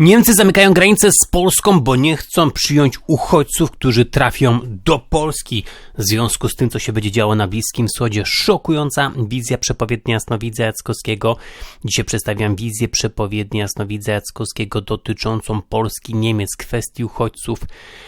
Niemcy zamykają granicę z Polską, bo nie chcą przyjąć uchodźców, którzy trafią do Polski. W związku z tym, co się będzie działo na Bliskim Wschodzie, szokująca wizja przepowiednia Jasnowidza Jackowskiego. Dzisiaj przedstawiam wizję przepowiednia Jasnowidza Jackowskiego dotyczącą Polski, Niemiec, kwestii uchodźców.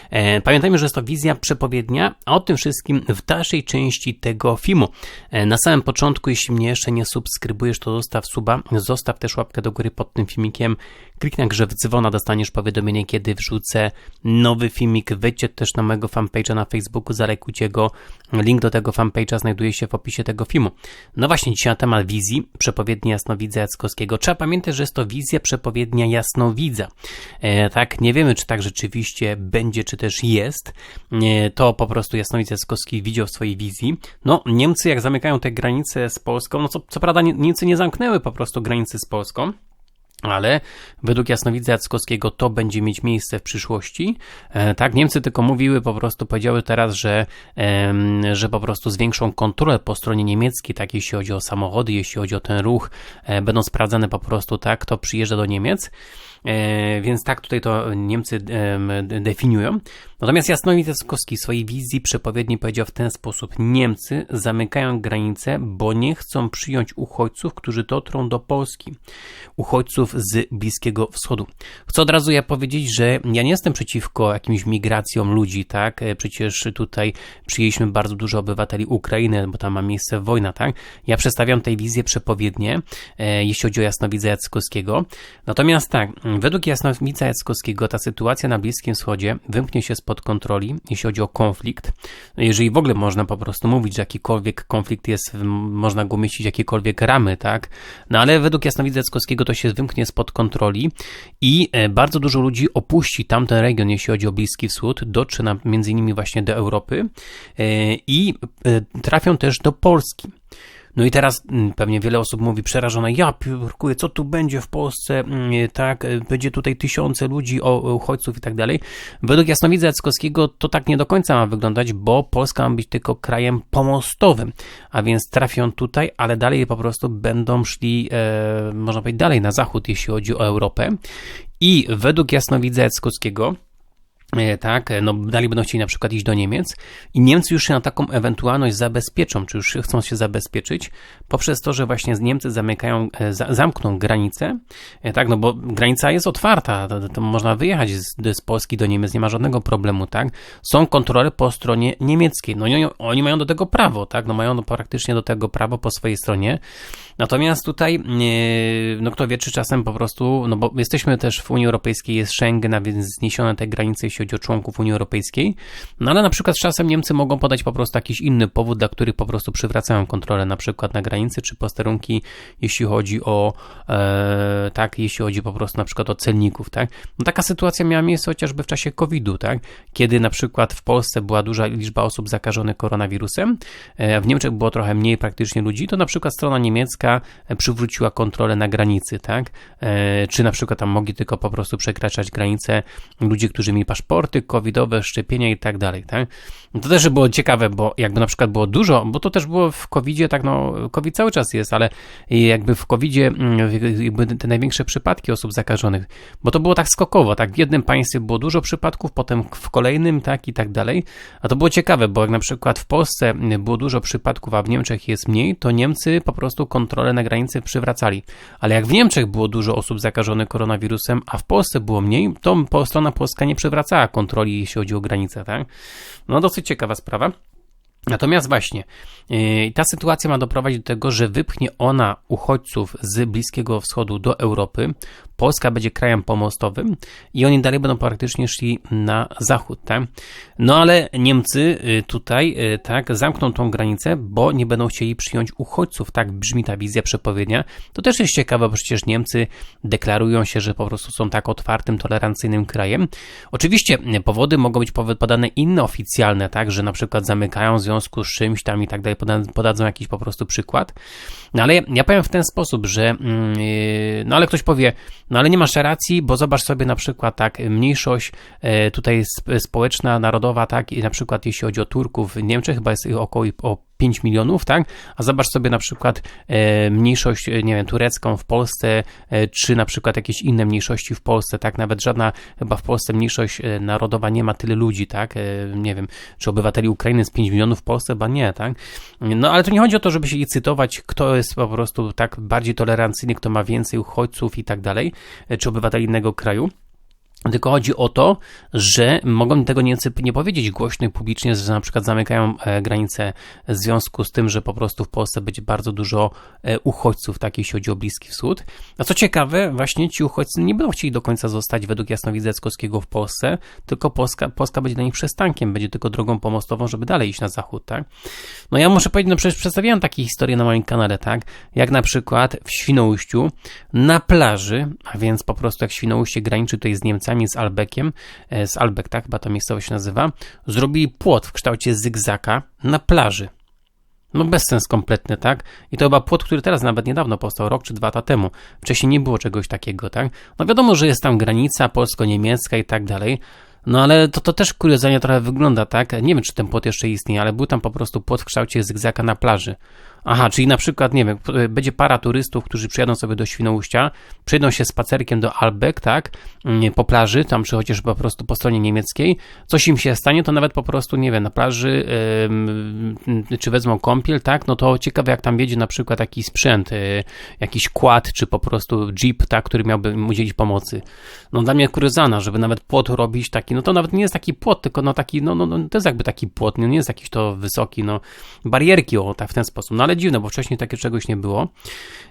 E, pamiętajmy, że jest to wizja przepowiednia, a o tym wszystkim w dalszej części tego filmu. E, na samym początku, jeśli mnie jeszcze nie subskrybujesz, to zostaw suba, zostaw też łapkę do góry pod tym filmikiem, kliknij grze w dzwona, dostaniesz powiadomienie, kiedy wrzucę nowy filmik. Wejdźcie też na mojego fanpage'a na Facebooku, zalajkujcie go. Link do tego fanpage'a znajduje się w opisie tego filmu. No właśnie, dzisiaj na temat wizji przepowiedni jasnowidza Jackowskiego. Trzeba pamiętać, że jest to wizja przepowiednia jasnowidza. E, tak, nie wiemy, czy tak rzeczywiście będzie, czy też jest. E, to po prostu jasnowidz Jackowski widział w swojej wizji. No, Niemcy jak zamykają te granice z Polską, no co, co prawda Niemcy nie zamknęły po prostu granicy z Polską, ale według jasnowidza Jackowskiego to będzie mieć miejsce w przyszłości. E, tak, Niemcy tylko mówiły, po prostu powiedziały teraz, że, że po prostu zwiększą kontrolę po stronie niemieckiej, tak, jeśli chodzi o samochody, jeśli chodzi o ten ruch, e, będą sprawdzane po prostu tak, kto przyjeżdża do Niemiec. E, więc tak tutaj to Niemcy definiują. Natomiast Jasnowidz Jackowski w swojej wizji przepowiedni powiedział w ten sposób: Niemcy zamykają granice, bo nie chcą przyjąć uchodźców, którzy dotrą do Polski. Uchodźców z Bliskiego Wschodu. Chcę od razu ja powiedzieć, że ja nie jestem przeciwko jakimś migracjom ludzi, tak? E, przecież tutaj przyjęliśmy bardzo dużo obywateli Ukrainy, bo tam ma miejsce wojna, tak? Ja przedstawiam tej wizję przepowiednie, e, jeśli chodzi o Jasnowidza Jackowskiego. Natomiast tak, według Jasnowidza Jackowskiego ta sytuacja na Bliskim Wschodzie wymknie się spod kontroli, jeśli chodzi o konflikt. Jeżeli w ogóle można po prostu mówić, że jakikolwiek konflikt jest, można go umieścić jakiekolwiek ramy, tak? No ale według Jasnowidza Jackowskiego to się wymknie spod kontroli i e, bardzo dużo ludzi opuści tamten region, jeśli chodzi o Bliski Wschód, dotrze na, między innymi właśnie do Europy e, i e, trafią też do Polski. No i teraz mm, pewnie wiele osób mówi przerażone, ja piórkuję, co tu będzie w Polsce, mm, tak, będzie tutaj tysiące ludzi, o, uchodźców i tak dalej. Według Jasnowidza Jackowskiego to tak nie do końca ma wyglądać, bo Polska ma być tylko krajem pomostowym, a więc trafią tutaj, ale dalej po prostu będą szli, e, można powiedzieć, dalej na zachód, jeśli chodzi o Europę. I według Jasnowidza Jackowskiego E, tak, e, no dalej będą chcieli na przykład iść do Niemiec i Niemcy już się na taką ewentualność zabezpieczą, czy już chcą się zabezpieczyć poprzez to, że właśnie Niemcy zamykają, e, zamkną granicę, tak, no bo granica jest otwarta, to, to można wyjechać z, z, Polski do Niemiec, nie ma żadnego problemu, tak, są kontrole po stronie niemieckiej, no oni, oni mają do tego prawo, tak, no mają praktycznie do tego prawo po swojej stronie, natomiast tutaj, no kto wie, czy czasem po prostu, no bo jesteśmy też w Unii Europejskiej, jest Schengen, a więc zniesione te granice, jeśli chodzi o członków Unii Europejskiej. No ale na przykład czasem Niemcy mogą podać po prostu jakiś inny powód, dla których po prostu przywracają kontrolę na przykład na granicy czy posterunki, jeśli chodzi o e, tak, jeśli chodzi po prostu na przykład o celników, tak. No taka sytuacja miała miejsce chociażby w czasie COVID-u, tak, kiedy na przykład w Polsce była duża liczba osób zakażonych koronawirusem, e, w Niemczech było trochę mniej praktycznie ludzi, to na przykład strona niemiecka e, przywróciła kontrolę na granicy, tak, e, czy na przykład tam mogli tylko po prostu przekraczać granice ludzie, którzy mieli paszport paszporty covidowe, szczepienia i tak dalej, tak? No to też było ciekawe, bo jakby na przykład było dużo, bo to też było w covidzie, tak no, covid cały czas jest, ale jakby w covidzie mm, jakby te największe przypadki osób zakażonych, bo to było tak skokowo, tak? W jednym państwie było dużo przypadków, potem w kolejnym, tak i tak dalej, a to było ciekawe, bo jak na przykład w Polsce było dużo przypadków, a w Niemczech jest mniej, to Niemcy po prostu kontrolę na granicy przywracali, ale jak w Niemczech było dużo osób zakażonych koronawirusem, a w Polsce było mniej, to strona polska nie przywracała kontroli, jeśli chodzi o granice, tak? No dosyć ciekawa sprawa. Natomiast właśnie yy, ta sytuacja ma doprowadzić do tego, że wypchnie ona uchodźców z Bliskiego Wschodu do Europy, Polska będzie krajem pomostowym i oni dalej będą praktycznie szli na zachód, tak? No ale Niemcy y, tutaj, y, tak, zamkną tą granicę, bo nie będą chcieli przyjąć uchodźców, tak brzmi ta wizja przepowiednia. To też jest ciekawe, bo przecież Niemcy deklarują się, że po prostu są tak otwartym, tolerancyjnym krajem. Oczywiście powody mogą być podane inne oficjalne, tak, że na przykład zamykają w związku z czymś tam i tak dalej, podadzą jakiś po prostu przykład. No ale ja powiem w ten sposób, że yy, no ale ktoś powie, no ale nie masz racji, bo zobacz sobie na przykład tak, mniejszość yy, tutaj społeczna, narodowa, tak, i na przykład jeśli chodzi o Turków w Niemczech, chyba jest około o 5 milionów, tak? A zobacz sobie na przykład e, mniejszość, e, nie wiem, turecką w Polsce, e, czy na przykład jakieś inne mniejszości w Polsce, tak? Nawet żadna chyba w Polsce mniejszość narodowa nie ma tyle ludzi, tak? Nie wiem, czy obywateli Ukrainy z 5 milionów w Polsce, chyba nie, tak? No ale to nie chodzi o to, żeby się licytować, kto jest po prostu tak bardziej tolerancyjny, kto ma więcej uchodźców i tak dalej, czy obywateli innego kraju. Tylko chodzi o to, że mogą tego Niemcy nie powiedzieć głośno i publicznie, że na przykład zamykają e, granice w związku z tym, że po prostu w Polsce będzie bardzo dużo e, uchodźców, tak jeśli chodzi o Bliski Wschód. A co ciekawe, właśnie ci uchodźcy nie będą chcieli do końca zostać według Jasnowidza w Polsce, tylko Polska, Polska będzie dla nich przystankiem, będzie tylko drogą pomostową, żeby dalej iść na zachód, tak? No ja muszę powiedzieć, no przecież przedstawiałem takie historie na moim kanale, tak? Jak na przykład w Świnoujściu na plaży, a więc po prostu jak Świnoujście graniczy tutaj z Niemcami, z Albekiem, e, z Albek, tak chyba ta miejscowość się nazywa, zrobili płot w kształcie zygzaka na plaży. No bezsens kompletny, tak? I to chyba płot, który teraz nawet niedawno powstał, rok czy dwa lata temu. Wcześniej nie było czegoś takiego, tak? No wiadomo, że jest tam granica polsko-niemiecka i tak dalej, no ale to, to też kuriozalnie trochę wygląda, tak? Nie wiem, czy ten płot jeszcze istnieje, ale był tam po prostu płot w kształcie zygzaka na plaży. Aha, czyli na przykład, nie wiem, będzie para turystów, którzy przyjadą sobie do Świnoujścia, przyjdą się spacerkiem do Albek, tak, mm, po plaży, tam czy chociaż po prostu po stronie niemieckiej, coś im się stanie, to nawet po prostu, nie wiem, na plaży, yy, czy wezmą kąpiel, tak, no to ciekawe jak tam wiedzie na przykład taki sprzęt, yy, jakiś kład, czy po prostu jeep, tak, który miałby im udzielić pomocy. No dla mnie kuryzana, żeby nawet płot robić taki, no to nawet nie jest taki płot, tylko no taki, no, no, no to jest jakby taki płot, no nie jest jakiś to wysoki, no. Barierki, o, tak w ten sposób, no ale dziwne, bo wcześniej takie czegoś nie było.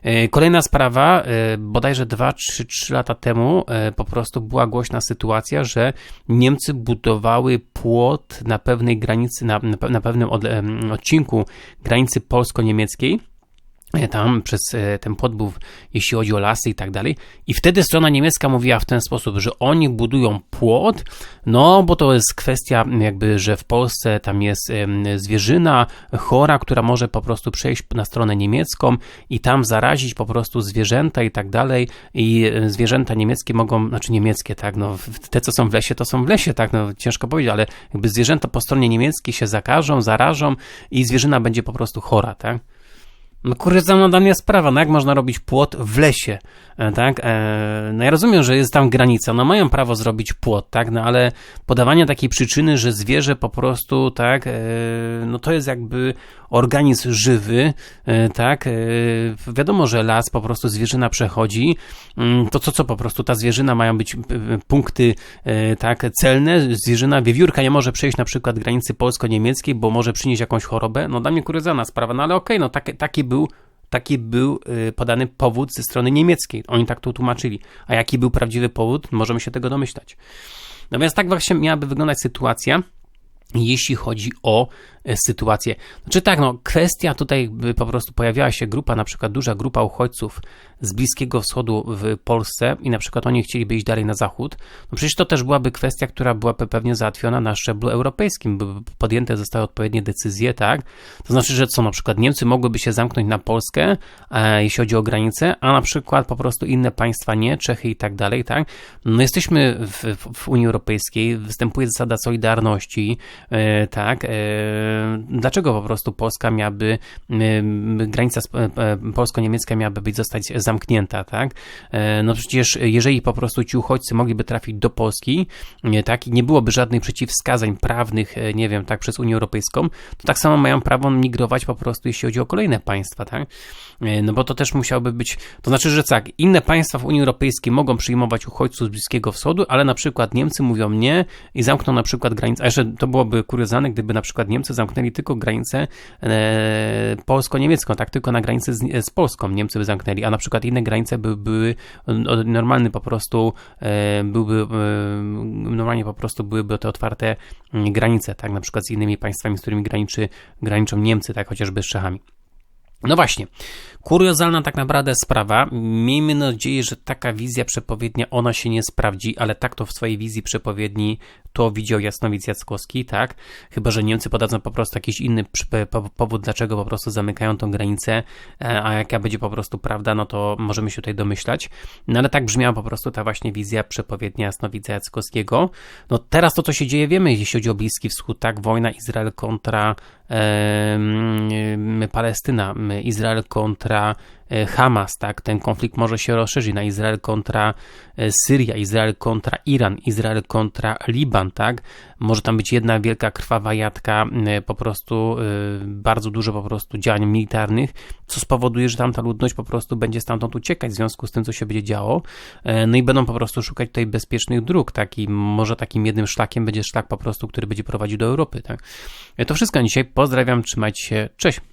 E, kolejna sprawa, e, bodajże 2 3, 3 lata temu e, po prostu była głośna sytuacja, że Niemcy budowały płot na pewnej granicy, na, na pewnym odcinku granicy polsko-niemieckiej tam przez e, ten podbój, jeśli chodzi o lasy i tak dalej. I wtedy strona niemiecka mówiła w ten sposób, że oni budują płot, no bo to jest kwestia jakby, że w Polsce tam jest zwierzyna chora, która może po prostu przejść na stronę niemiecką i tam zarazić po prostu zwierzęta i tak dalej i e, zwierzęta niemieckie mogą, znaczy niemieckie, tak, no te co są w lesie, to są w lesie, tak, no ciężko powiedzieć, ale jakby zwierzęta po stronie niemieckiej się zakażą, zarażą i zwierzyna będzie po prostu chora, tak. No kuriozalna dla mnie sprawa, no jak można robić płot w lesie, e, tak? E, no ja rozumiem, że jest tam granica, no mają prawo zrobić płot, tak? No ale podawanie takiej przyczyny, że zwierzę po prostu, tak? E, no to jest jakby organizm żywy, tak? Wiadomo, że las po prostu zwierzyna przechodzi, mm, to co, co po prostu ta zwierzyna mają być punkty, tak? Celne, zwierzyna, wiewiórka nie może przejść na przykład granicy polsko-niemieckiej, bo może przynieść jakąś chorobę, no dla mnie kuriozalna sprawa, no ale okej, okay, no takie, takie był, taki był y, podany powód ze strony niemieckiej. Oni tak to tłumaczyli. A jaki był prawdziwy powód, możemy się tego domyślać. Więc tak właśnie miałaby wyglądać sytuacja, jeśli chodzi o E, sytuację. Znaczy tak, no kwestia tutaj po prostu pojawiała się grupa, na przykład duża grupa uchodźców z Bliskiego Wschodu w Polsce i na przykład oni chcieliby iść dalej na zachód, no przecież to też byłaby kwestia, która byłaby pewnie załatwiona na szczeblu europejskim, by podjęte zostały odpowiednie decyzje, tak? To znaczy, że co, na przykład Niemcy mogłyby się zamknąć na Polskę, e, jeśli chodzi o granicę, a na przykład po prostu inne państwa nie, Czechy i tak dalej, tak? No jesteśmy w, w Unii Europejskiej, występuje zasada solidarności, tak? E, dlaczego po prostu Polska miałaby, granica polsko-niemiecka miałaby być zostać zamknięta, tak? E, no przecież jeżeli po prostu ci uchodźcy mogliby trafić do Polski, tak, i nie byłoby żadnych przeciwwskazań prawnych, e, nie wiem, tak, przez Unię Europejską, to tak samo mają prawo migrować po prostu, jeśli chodzi o kolejne państwa, tak? E, no bo to też musiałoby być, to znaczy, że tak, inne państwa w Unii Europejskiej mogą przyjmować uchodźców z Bliskiego Wschodu, ale na przykład Niemcy mówią nie i zamkną na przykład granicę, a jeszcze to byłoby kuriozalne, gdyby na przykład Niemcy zamknęli tylko granicę e, polsko-niemiecką, tak, tylko na granicę z, z, Polską Niemcy by zamknęli, a na przykład inne granice by były normalny po prostu, e, byłby, normalnie po prostu byłyby te otwarte granice, tak, na przykład z innymi państwami, z którymi graniczy, graniczą Niemcy, tak, chociażby z Czechami. No właśnie, kuriozalna tak naprawdę sprawa. Miejmy nadzieję, że taka wizja przepowiednia, ona się nie sprawdzi, ale tak to w swojej wizji przepowiedni to widział Jasnowidz Jackowski, tak? Chyba, że Niemcy podadzą po prostu jakiś inny powód, dlaczego po prostu zamykają tą granicę, e, a jaka będzie po prostu prawda, no to możemy się tutaj domyślać. No ale tak brzmiała po prostu ta właśnie wizja przepowiednia Jasnowidza Jackowskiego. No teraz to, co się dzieje, wiemy, jeśli chodzi o Bliski Wschód, tak? Wojna Izrael kontra e, Palestyna, Izrael kontra E, Hamas, tak? Ten konflikt może się rozszerzyć na Izrael kontra e, Syria, Izrael kontra Iran, Izrael kontra Liban, tak? Może tam być jedna wielka krwawa jadka, e, po prostu bardzo dużo po prostu działań militarnych, co spowoduje, że tamta ludność po prostu będzie stamtąd uciekać w związku z tym, co się będzie działo. No i będą po prostu szukać tutaj bezpiecznych dróg, tak? I może takim jednym szlakiem będzie szlak po prostu, który będzie prowadził do Europy, tak? To wszystko na dzisiaj. Pozdrawiam, trzymajcie się, cześć!